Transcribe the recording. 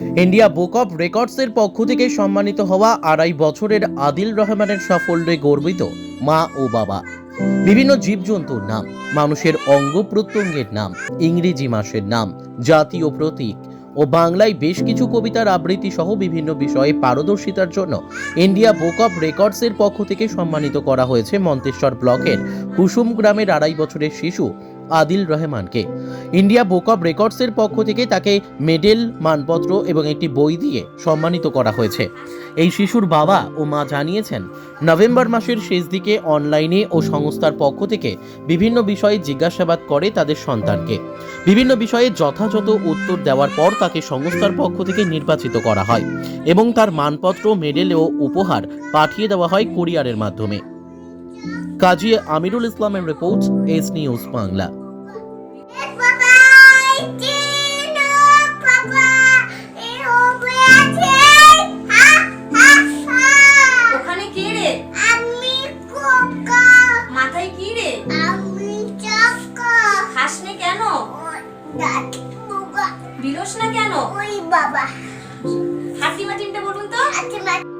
India book of রেকর্ডসের পক্ষ থেকে সম্মানিত হওয়া আড়াই বছরের আদিল রহমানের সাফল্যে গর্বিত মা ও বাবা। বিভিন্ন জীবজন্তুর নাম, মানুষের অঙ্গ প্রত্যঙ্গের নাম, ইংরেজি মাসের নাম, জাতীয় প্রতীক ও বাংলায় বেশ কিছু কবিতার আবৃত্তি সহ বিভিন্ন বিষয়ে পারদর্শিতার জন্য ইন্ডিয়া বুক অফ রেকর্ডসের পক্ষ থেকে সম্মানিত করা হয়েছে মন্তেশ্বর ব্লকের কুসুম গ্রামের আড়াই বছরের শিশু আদিল রহমানকে। ইন্ডিয়া বুক অফ রেকর্ডসের পক্ষ থেকে তাকে মেডেল, মানপত্র এবং একটি বই দিয়ে সম্মানিত করা হয়েছে। এই শিশুর বাবা ও মা জানিয়েছেন, নভেম্বর মাসের শেষ দিকে অনলাইনে ও সংস্থার পক্ষ থেকে বিভিন্ন বিষয়ে জিজ্ঞাসাবাদ করে তাদের সন্তানকে। বিভিন্ন বিষয়ে যথাযথ উত্তর দেওয়ার পর তাকে সংস্থার পক্ষ থেকে নির্বাচিত করা হয় এবং তার মানপত্র, মেডেল ও উপহার পাঠিয়ে দেওয়া হয় কুরিয়ারের মাধ্যমে। কাজী আমিরুল ইসলামের রিপোর্ট, এস নিউজ বাংলা। কেন বিলোস না কেন? বাবা। হাসি মাটিমটা বলুন তো। আচ্ছা